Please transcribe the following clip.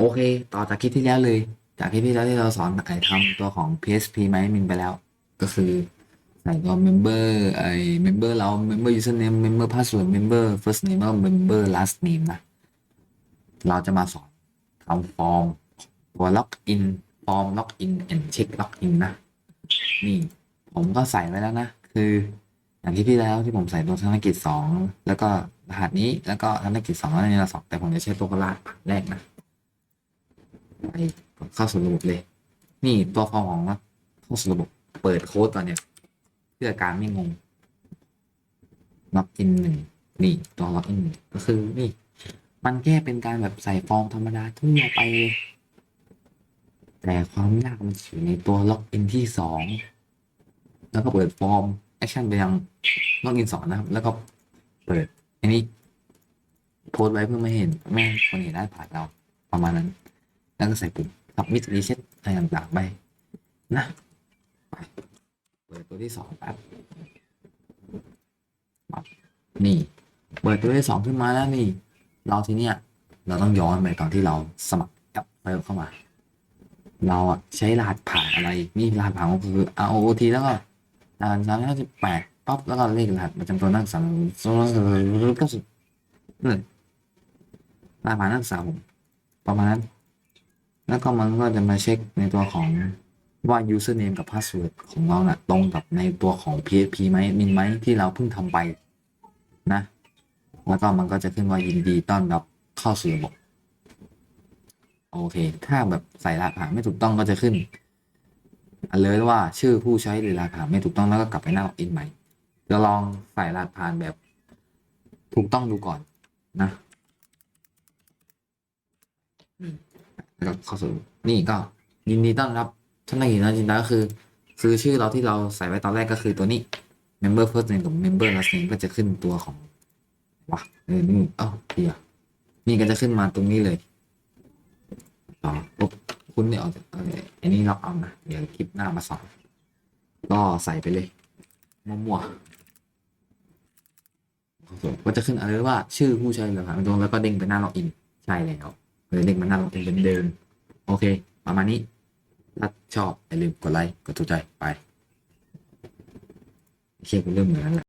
โอเค ต่อจากคลิปที่แล้วเลย จากคลิปที่แล้วที่เราสอนไอ้ทำตัวของ PSP ไหมมินไปแล้ว ก็คือใส่ตัว member ไอ้ member เรา member username member password member first name member last name นะ เราจะมาสอนทำฟอร์มตัว login ฟอร์ม login and check login นะ นี่ผมก็ใส่ไว้แล้วนะ คืออย่างที่พี่แล้วที่ผมใส่ตัวธนกิจสองแล้วก็รหัสนี้แล้วก็ธนกิจสองแล้วในรหัสสองแต่ผมจะใช้ตัวกระลาดแรกนะ เข้าสู่ระบบเลย นี่ตัวฟอร์มของเข้าสู่ระบบเปิดโค้ดก่อนเนี่ยเพื่อการไม่งงล็อกอินหนึ่งนี่ตัวล็อกอินก็คือนี่ มันแค่เป็นการแบบใส่ฟอร์มธรรมดาทั่วไปเลยแต่ความยากมันอยู่ในตัวล็อกอินที่สองแล้วก็เปิดฟอร์มแอคชั่นไปยังล็อกอินสอนนะครับ แล้วก็เปิดอันนี้โพสไว้เพื่อไม่เห็นไม่คนเห็นได้ผ่านเราประมาณนั้น แล้วก็ใส่ปุ่มทับมิดรีเซ็ตอะไรต่างๆไปนะไปเปิดตัวที่สองแป๊บนี่ เปิดตัวที่สองขึ้นมาแล้วนี่ เราทีเนี้ยเราต้องย้อนไปตอนที่เราสมัครแอปไปเข้ามา เราอะใช้รหัสผ่านอะไร นี่รหัสผ่านก็คือ ROT แล้วก็รหัสสามห้าสิบแปดปั๊บแล้วก็เลขรหัสประจำตัวนักศึกษาสองเก้าสิบนั่นรหัสผ่านนักศึกษาผมประมาณนั้น แล้วก็มันก็จะมาเช็คในตัวของว่า username กับ password ของเราน่ะตรงกับในตัวของ PHP ไหมมินไหมที่เราเพิ่งทำไปนะ แล้วก็มันก็จะขึ้นว่ายินดีต้อนรับเข้าสู่ระบบโอเค ถ้าแบบใส่รหัสผ่านไม่ถูกต้องก็จะขึ้นอันเลยว่าชื่อผู้ใช้หรือรหัสผ่านไม่ถูกต้องแล้วก็กลับไปหน้าล็อกอินใหม่จะลองใส่รหัสผ่านแบบ ถูกต้องดูก่อนนะ นี่แล้วก็เข้าสู่นี่ก็ยินดีต้อนรับท่านนักเรียนนะจินดาก็คือคือชื่อเราที่เราใส่ไว้ตอนแรกก็คือตัวนี้ member first name กับ member last name ก็จะขึ้นตัวของวะเออนี่เอ้าเดียวนี่ก็จะขึ้นมาตรงนี้เลยต่อปุ๊บคุณเนี่ยเอาเอาอันนี้ล็อกเอานะเดี๋ยวคลิปหน้ามาสอนก็ใส่ไปเลยมั่วๆก็จะขึ้นอะไรว่าชื่อผู้ใช้เหลือผ่านตรงแล้วก็เด้งไปหน้าล็อกอินใช่แล้ว เลยเด้งมาหน้าล็อกเป็นเดิมโอเค ประมาณนี้ถ้าชอบอย่าลืมกดไลค์กดถูกใจไปโอเคกูเริ่มเหมือนนั้ว